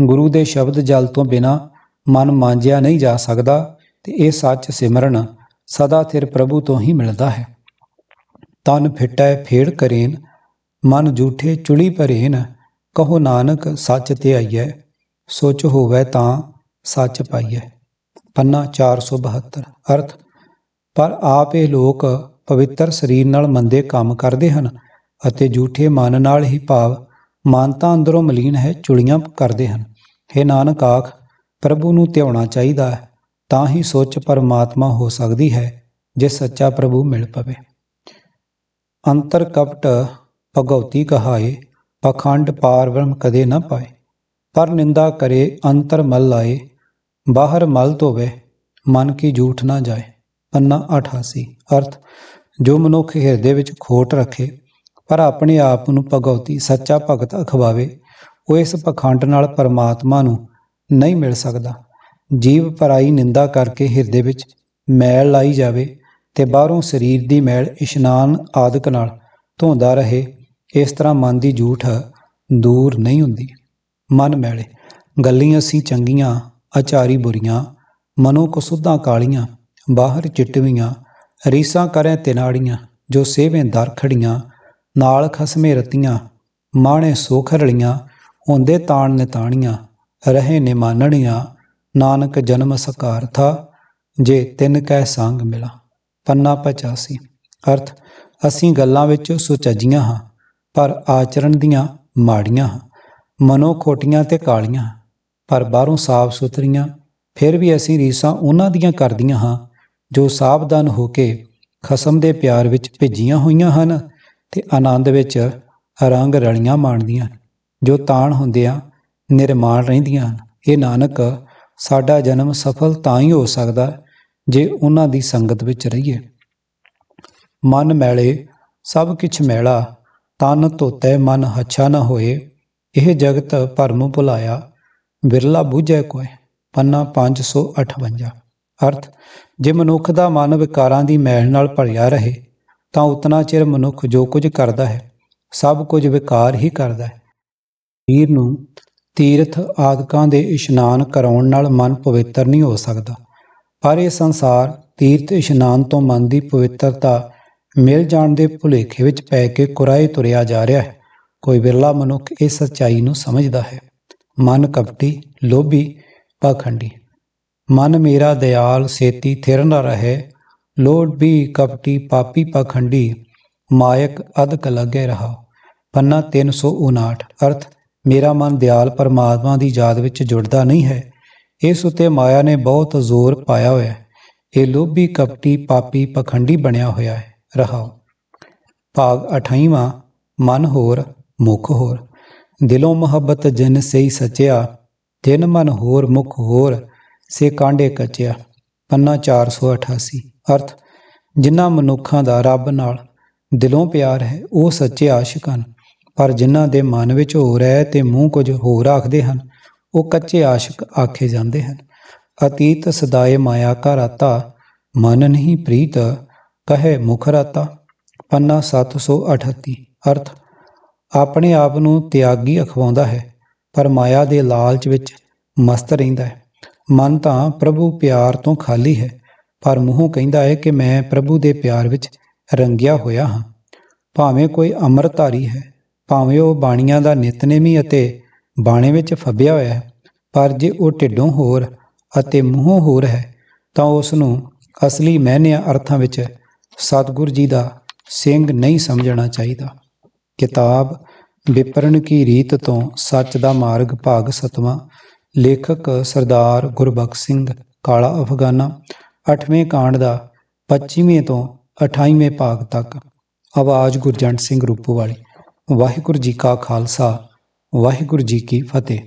ਗੁਰੂ ਦੇ ਸ਼ਬਦ ਜਲ ਤੋਂ ਬਿਨਾ ਮਨ ਮਾਂਜਿਆ ਨਹੀਂ ਜਾ ਸਕਦਾ ਤੇ ਇਹ ਸੱਚ ਸਿਮਰਨ ਸਦਾ ਥਿਰ ਪ੍ਰਭੂ ਤੋਂ ਹੀ ਮਿਲਦਾ ਹੈ। ਤਨ ਫਿਟੈ ਫੇੜ ਕਰੇਨ ਮਨ ਝੂਠੇ ਚੁਲੀ ਭਰੇਨ ਕਹੋ ਨਾਨਕ ਸੱਚ ਤੇ ਆਈਐ, ਸੋਚ ਹੋਵੇ ਤਾਂ ਸੱਚ ਪਾਈਐ। ਪੰਨਾ 472 ਅਰਥ, ਪਰ ਆਪ ਇਹ ਲੋਕ ਪਵਿੱਤਰ ਸਰੀਰ ਨਾਲ ਮੰਦੇ ਕੰਮ ਕਰਦੇ ਹਨ ਅਤੇ ਝੂਠੇ ਮਨ ਨਾਲ ਹੀ ਭਾਵ ਮਨ ਤਾਂ ਅੰਦਰੋਂ ਮਲੀਨ ਹੈ, ਚੁਲੀਆਂ ਕਰਦੇ ਹਨ। हे ਨਾਨਕ ਆਖ, ਪ੍ਰਭੂ ਨੂੰ ਧਿਆਉਣਾ ਚਾਹੀਦਾ ਹੈ, ਤਾਂ ਹੀ ਸੋਚ ਪਰਮਾਤਮਾ ਹੋ ਸਕਦੀ ਹੈ, ਜੇ ਸੱਚਾ ਪ੍ਰਭੂ ਮਿਲ ਪਵੇ। ਅੰਤਰ ਕਪਟ ਭਗਉਤੀ ਕਹਾਏ, ਪਖੰਡ ਪਾਰ ਬ੍ਰਹਮ ਕਦੇ ਨਾ ਪਾਏ। ਪਰ ਨਿੰਦਾ ਕਰੇ, ਅੰਤਰ ਮਲ ਲਾਏ। ਬਾਹਰ ਮਲ ਧੋਵੇ, ਮਨ ਕੀ ਝੂਠ ਨਾ ਜਾਏ। ਪੰਨਾ 88 ਅਰਥ, ਜੋ ਮਨੁੱਖ ਹਿਰਦੇ ਵਿੱਚ ਖੋਟ ਰੱਖੇ, ਪਰ ਆਪਣੇ ਆਪ ਨੂੰ ਭਗਉਤੀ ਸੱਚਾ ਭਗਤ ਅਖਵਾਵੇ, ਉਹ ਇਸ ਪਖੰਡ ਨਾਲ ਪਰਮਾਤਮਾ ਨੂੰ ਨਹੀਂ ਮਿਲ ਸਕਦਾ। ਜੀਵ ਪਰਾਈ ਨਿੰਦਾ ਕਰਕੇ ਹਿਰਦੇ ਵਿੱਚ ਮੈਲ ਲਾਈ ਜਾਵੇ ਤੇ ਬਾਹਰੋਂ ਸਰੀਰ ਦੀ ਮੈਲ ਇਸ਼ਨਾਨ ਆਦਿਕ ਨਾਲ ਧੋਂਦਾ ਰਹੇ ਇਸ ਤਰ੍ਹਾਂ ਮਨ ਦੀ ਝੂਠ ਦੂਰ ਨਹੀਂ ਹੁੰਦੀ। ਮਨ ਮੈਲੇ, ਗੱਲੀਆਂ ਅਸੀਂ ਚੰਗੀਆਂ ਆਚਾਰੀ ਬੁਰੀਆਂ, ਮਨੋ ਕਸੁੱਧਾਂ ਕਾਲੀਆਂ, ਬਾਹਰ ਚਿੱਟਵੀਆਂ, ਰੀਸਾਂ ਕਰੇ ਤਿਨਾੜੀਆਂ, ਜੋ ਸੇਵੇਂ ਦਰ ਖੜੀਆਂ, ਨਾਲ ਖਸਮੇ ਰਤੀਆਂ, ਮਾਣੇ ਸੋਖਰਲੀਆਂ ਹੁੰਦੇ ਤਾਣ ਨਿਤਾਣੀਆਂ, ਰਹੇ ਨੇ ਮਾਨਣੀਆਂ ਨਾਨਕ ਜਨਮ ਸਕਾਰ ਥਾ ਜੇ ਤਿੰਨ ਕੈ ਸੰਗ ਮਿਲਾ। ਪੰਨਾ 85 ਅਰਥ, ਅਸੀਂ ਗੱਲਾਂ ਵਿੱਚ ਸੁਚੱਜੀਆਂ ਹਾਂ। ਪਰ ਆਚਰਣ ਦੀਆਂ ਮਾੜੀਆਂ ਹਾਂ ਮਨੋ ਖੋਟੀਆਂ ਤੇ ਕਾਲੀਆਂ ਪਰ ਬਾਹਰੋਂ ਸਾਫ਼ ਸੁਥਰੀਆਂ ਫਿਰ ਵੀ ਅਸੀਂ ਰੀਸਾਂ ਉਹਨਾਂ ਦੀਆਂ ਕਰਦੀਆਂ ਹਾਂ ਜੋ ਸਾਵਧਾਨ ਹੋ ਕੇ ਖਸਮ ਦੇ ਪਿਆਰ ਵਿੱਚ ਭਿੱਜੀਆਂ ਹੋਈਆਂ ਹਨ ਤੇ ਆਨੰਦ ਵਿੱਚ ਰੰਗ ਰਲੀਆਂ ਮਾਣਦੀਆਂ ਹਨ, ਜੋ ਤਾਣ ਹੁੰਦਿਆਂ ਨਿਰਮਾਣ ਰਹਿੰਦੀਆਂ ਹਨ। ਇਹ ਨਾਨਕ ਸਾਡਾ ਜਨਮ ਸਫਲ ਤਾਂ ਹੀ ਹੋ ਸਕਦਾ ਜੇ ਉਹਨਾਂ ਦੀ ਸੰਗਤ ਵਿੱਚ ਰਹੀਏ। ਮਨ ਮੈਲੇ ਸਭ ਕਿਛ ਮੈਲਾ ਤਨ ਧੋਤੈ ਮਨ ਹੱਛਾ ਨ ਹੋਏ, ਇਹ ਜਗਤ ਭਰਮ ਭੁਲਾਇਆ, ਬਿਰਲਾ ਬੂਝੈ ਕੋਇ, ਪੰਨਾ 558 ਅਰਥ, ਜੇ ਮਨੁੱਖ ਦਾ ਮਨ ਵਿਕਾਰਾਂ ਦੀ ਮੈਲ ਨਾਲ ਭਰਿਆ ਰਹੇ, ਤਾਂ ਉਤਨਾ ਚਿਰ ਮਨੁੱਖ ਜੋ ਕੁਝ ਕਰਦਾ ਹੈ, ਸਭ ਕੁਝ ਵਿਕਾਰ ਹੀ ਕਰਦਾ ਹੈ। ਵੀਰ ਨੂੰ ਤੀਰਥ ਆਦਿਕਾਂ ਦੇ ਇਸ਼ਨਾਨ ਕਰਾਉਣ ਨਾਲ ਮਨ ਪਵਿੱਤਰ ਨਹੀਂ ਹੋ ਸਕਦਾ। ਪਰ ਇਹ ਸੰਸਾਰ ਤੀਰਥ ਇਸ਼ਨਾਨ ਤੋਂ ਮਨ ਦੀ ਪਵਿੱਤਰਤਾ ਮਿਲ ਜਾਣ ਦੇ ਭੁਲੇਖੇ ਵਿੱਚ ਪੈ ਕੇ ਕੁਰਾਏ ਤੁਰਿਆ ਜਾ ਰਿਹਾ ਹੈ। ਕੋਈ ਵਿਰਲਾ ਮਨੁੱਖ ਇਸ ਸੱਚਾਈ ਨੂੰ ਸਮਝਦਾ ਹੈ। ਮਨ ਕਪਟੀ, ਲੋਭੀ, ਪਾਖੰਡੀ। ਮਨ ਮੇਰਾ ਦਿਆਲ, ਸੇਤੀ ਥਿਰ ਨ ਰਹੇ। ਲੋੜ ਵੀ ਕਪਟੀ, ਪਾਪੀ, ਪਾਖੰਡੀ। ਮਾਇਕ ਅਦਕ ਲੱਗੇ ਰਹਾ ਪੰਨਾ 359 ਅਰਥ, ਮੇਰਾ ਮਨ ਦਿਆਲ ਪਰਮਾਤਮਾ ਦੀ ਯਾਦ ਵਿੱਚ ਜੁੜਦਾ ਨਹੀਂ ਹੈ। ਇਸ ਉਤੇ ਮਾਇਆ ਨੇ ਬਹੁਤ ਜ਼ੋਰ ਪਾਇਆ ਹੋਇਆ ਹੈ। ਇਹ ਲੋਭੀ, ਕਪਟੀ, ਪਾਪੀ, ਪਖੰਡੀ ਬਣਿਆ ਹੋਇਆ ਹੈ। ਰਹਾਓ। ਭਾਗ 28ਵਾਂ ਮਨ ਹੋਰ, ਮੁਖ ਹੋਰ। ਦਿਲੋਂ ਮੁਹੱਬਤ ਜਿਨ ਸਈ ਸਚਿਆ, ਤਿਨ ਮਨ ਹੋਰ, ਮੁਖ ਹੋਰ, ਸੇ ਕਾਂਡੇ ਕਚਿਆ। ਪੰਨਾ 488 ਅਰਥ ਜਿਨ੍ਹਾਂ ਮਨੁੱਖਾਂ ਦਾ ਰੱਬ ਨਾਲ ਦਿਲੋਂ ਪਿਆਰ ਹੈ, ਉਹ ਸੱਚੇ ਆਸ਼ਿਕ ਹਨ। ਪਰ ਜਿਨ੍ਹਾਂ ਦੇ ਮਨ ਵਿੱਚ ਹੋ ਹੈ ਤੇ ਮੂੰਹ ਕੁਝ ਹੋਰ ਆਖਦੇ ਹਨ, ਉਹ ਕੱਚੇ ਆਸ਼ਿਕ ਆਖੇ ਜਾਂਦੇ ਹਨ। ਅਤੀਤ ਸਦਾਏ ਮਾਇਆ ਕਾ ਰਾਤਾ ਮਨ ਨਹੀਂ ਪ੍ਰੀਤ ਕਹੇ ਮੁਖ ਰਾਤਾ ਪੰਨਾ 738 ਅਰਥ, ਆਪਣੇ ਆਪ ਨੂੰ ਤਿਆਗੀ ਅਖਵਾਉਂਦਾ ਹੈ, ਪਰ ਮਾਇਆ ਦੇ ਲਾਲਚ ਵਿੱਚ ਮਸਤ ਰਹਿੰਦਾ ਹੈ। ਮਨ ਤਾਂ ਪ੍ਰਭੂ ਪਿਆਰ ਤੋਂ ਖਾਲੀ ਹੈ, ਪਰ ਮੂੰਹੋਂ ਕਹਿੰਦਾ ਹੈ ਕਿ ਮੈਂ ਪ੍ਰਭੂ ਦੇ ਪਿਆਰ ਵਿੱਚ ਰੰਗਿਆ ਹੋਇਆ ਹਾਂ। ਭਾਵੇਂ ਕੋਈ ਅੰਮ੍ਰਿਤਧਾਰੀ ਹੈ, ਭਾਵੇਂ ਉਹ ਬਾਣੀਆਂ ਦਾ ਨਿਤਨੇਮੀ ਅਤੇ ਬਾਣੇ ਵਿੱਚ ਫੱਬਿਆ ਹੋਇਆ ਹੈ, ਪਰ ਜੇ ਉਹ ਢਿੱਡੋਂ ਹੋਰ ਅਤੇ ਮੂੰਹੋਂ ਹੋਰ ਹੈ, ਤਾਂ ਉਸ ਨੂੰ ਅਸਲੀ ਮਾਇਨਿਆਂ ਅਰਥਾਂ ਵਿੱਚ ਸਤਿਗੁਰ ਜੀ ਦਾ ਸਿੰਘ ਨਹੀਂ ਸਮਝਣਾ ਚਾਹੀਦਾ। ਕਿਤਾਬ ਵਿਪਰਨ ਕੀ ਰੀਤ ਤੋਂ ਸੱਚ ਦਾ ਮਾਰਗ ਭਾਗ ਸਤਵਾਂ। ਲੇਖਕ ਸਰਦਾਰ ਗੁਰਬਖਸ਼ ਸਿੰਘ, ਕਾਲਾ ਅਫਗਾਨਾ 8ਵੇਂ ਕਾਂਡ ਦਾ 25ਵੇਂ ਤੋਂ 28ਵੇਂ ਭਾਗ ਤੱਕ। ਆਵਾਜ਼ ਗੁਰਜੰਟ ਸਿੰਘ ਰੂਪੋ ਵਾਲੀ ਵਾਹਿਗੁਰੂ ਜੀ ਕਾ ਖਾਲਸਾ, ਵਾਹਿਗੁਰੂ ਜੀ ਕੀ ਫਤਿਹ।